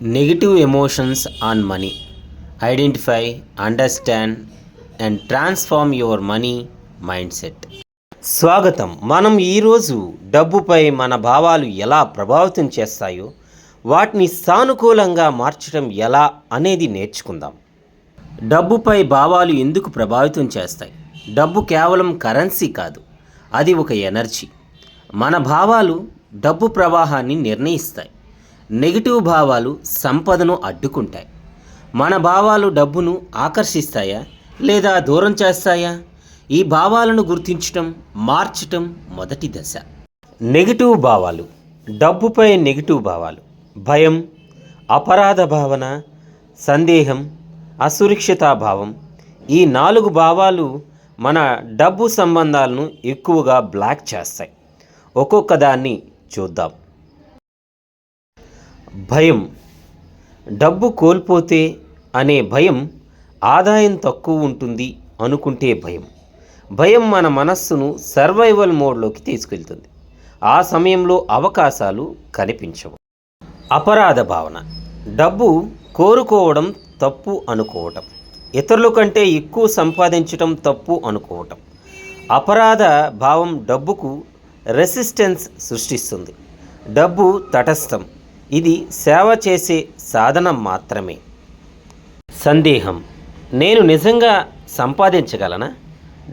Negative emotions on money identify understand and transform your money mindset స్వాగతం. మనం ఈరోజు డబ్బుపై మన భావాలు ఎలా ప్రభావితం చేస్తాయో వాటిని సానుకూలంగా మార్చడం ఎలా అనేది నేర్చుకుందాం. డబ్బుపై భావాలు ఎందుకు ప్రభావితం చేస్తాయి? డబ్బు కేవలం కరెన్సీ కాదు అది ఒక ఎనర్జీ మన భావాలు డబ్బు ప్రవాహాన్ని నిర్ణయిస్తాయి. నెగిటివ్ భావాలు సంపదను అడ్డుకుంటాయి. మన భావాలు డబ్బును ఆకర్షిస్తాయా? లేదా దూరం చేస్తాయా? ఈ భావాలను గుర్తించటం మార్చటం మొదటి దశ. నెగిటివ్ భావాలు డబ్బుపై నెగిటివ్ భావాలు. భయం అపరాధ భావన సందేహం అసురక్షితా భావం. ఈ నాలుగు భావాలు మన డబ్బు సంబంధాలను ఎక్కువగా బ్లాక్ చేస్తాయి. ఒక్కొక్క దాన్ని చూద్దాం. భయం. డబ్బు కోల్పోతే అనే భయం ఆదాయం తక్కువ ఉంటుంది అనుకుంటే భయం. భయం మన మనస్సును సర్వైవల్ మోడ్లోకి తీసుకెళ్తుంది. ఆ సమయంలో అవకాశాలు కనిపించవు. అపరాధ భావన. డబ్బు కోరుకోవడం తప్పు అనుకోవటం. ఇతరుల కంటే ఎక్కువ సంపాదించటం తప్పు అనుకోవటం. అపరాధ భావం డబ్బుకు రెసిస్టెన్స్ సృష్టిస్తుంది. డబ్బు తటస్థం. ఇది సేవ చేసే సాధనం మాత్రమే. సందేహం. నేను నిజంగా సంపాదించగలనా?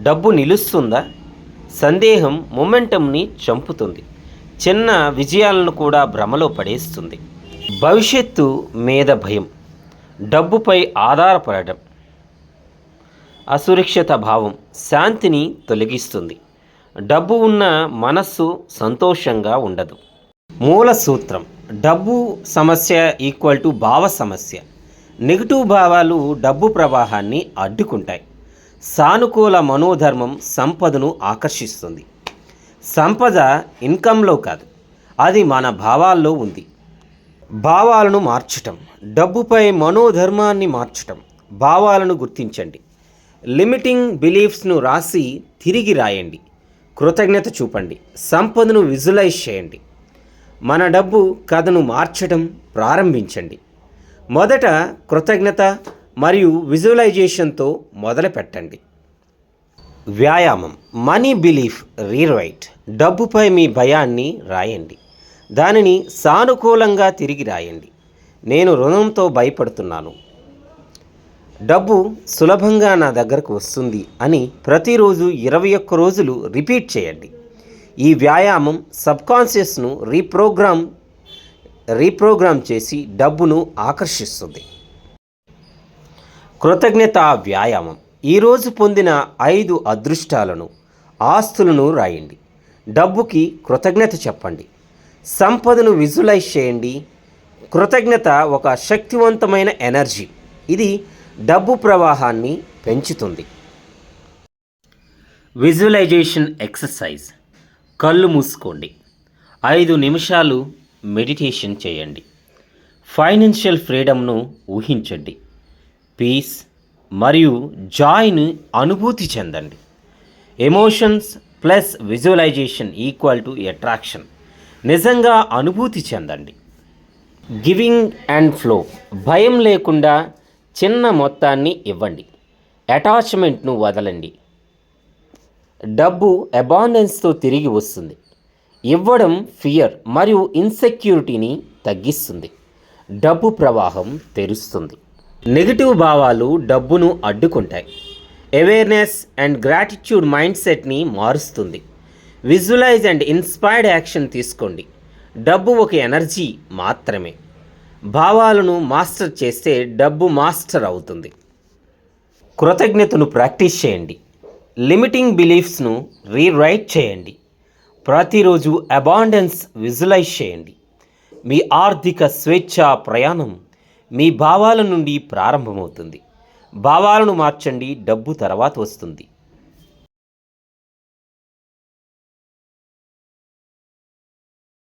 డబ్బు నిలుస్తుందా? సందేహం మొమెంటంని చంపుతుంది. చిన్న విజయాలను కూడా భ్రమలో పడేస్తుంది. భవిష్యత్తు మీద భయం. డబ్బుపై ఆధారపడడం అసురక్షిత భావం శాంతిని తొలగిస్తుంది. డబ్బు ఉన్న మనస్సు సంతోషంగా ఉండదు. మూల సూత్రం. డబ్బు సమస్య ఈక్వల్ టు భావ సమస్య. నెగిటివ్ భావాలు డబ్బు ప్రవాహాన్ని అడ్డుకుంటాయి. సానుకూల మనోధర్మం సంపదను ఆకర్షిస్తుంది. సంపద ఇన్కంలో కాదు అది మన భావాల్లో ఉంది. భావాలను మార్చటం డబ్బుపై మనోధర్మాన్ని మార్చటం భావాలను గుర్తించండి. లిమిటింగ్ బిలీఫ్స్ను రాసి తిరిగి రాయండి. కృతజ్ఞత చూపండి. సంపదను విజువలైజ్ చేయండి. మన డబ్బు కథను మార్చడం ప్రారంభించండి. మొదట కృతజ్ఞత మరియు విజువలైజేషన్తో మొదలు పెట్టండి వ్యాయామం. Money belief rewrite. డబ్బుపై మీ భయాన్ని రాయండి. దానిని సానుకూలంగా తిరిగి రాయండి. నేను రుణంతో భయపడుతున్నాను. డబ్బు సులభంగా నా దగ్గరకు వస్తుంది అని ప్రతిరోజు ఇరవై ఒక్క రోజులు రిపీట్ చేయండి. ఈ వ్యాయామం సబ్కాన్షియస్ను రీప్రోగ్రామ్ రీప్రోగ్రామ్ చేసి డబ్బును ఆకర్షిస్తుంది. కృతజ్ఞత వ్యాయామం. ఈరోజు పొందిన ఐదు అదృష్టాలను ఆస్తులను రాయండి. డబ్బుకి కృతజ్ఞత చెప్పండి. సంపదను విజువలైజ్ చేయండి. కృతజ్ఞత ఒక శక్తివంతమైన ఎనర్జీ. ఇది డబ్బు ప్రవాహాన్ని పెంచుతుంది. Visualisation exercise. కళ్ళు మూసుకోండి. ఐదు నిమిషాలు మెడిటేషన్ చేయండి. ఫైనాన్షియల్ ఫ్రీడమ్ను ఊహించండి. పీస్ మరియు జాయ్ను అనుభూతి చెందండి. Emotions plus visualisation equal to attraction. నిజంగా అనుభూతి చెందండి. Giving and flow. భయం లేకుండా చిన్న మొత్తాన్ని ఇవ్వండి. అటాచ్మెంట్ను వదలండి. డబ్బు అబాండెన్స్తో తిరిగి వస్తుంది. ఇవ్వడం ఫియర్ మరియు ఇన్సెక్యూరిటీని తగ్గిస్తుంది. డబ్బు ప్రవాహం తెరుస్తుంది. నెగిటివ్ భావాలు డబ్బును అడ్డుకుంటాయి. అవేర్నెస్ అండ్ గ్రాటిట్యూడ్ మైండ్ సెట్ని మారుస్తుంది. విజువలైజ్ అండ్ ఇన్స్పైర్డ్ యాక్షన్ తీసుకోండి. డబ్బు ఒక ఎనర్జీ మాత్రమే. భావాలను మాస్టర్ చేస్తే డబ్బు మాస్టర్ అవుతుంది. కృతజ్ఞతను ప్రాక్టీస్ చేయండి. లిమిటింగ్ బిలీఫ్స్ను రీరైట్ చేయండి. ప్రతిరోజు అబాండెన్స్ విజువలైజ్ చేయండి. మీ ఆర్థిక స్వేచ్ఛ ప్రయాణం మీ భావాల నుండి ప్రారంభమవుతుంది. భావాలను మార్చండి డబ్బు తర్వాత వస్తుంది.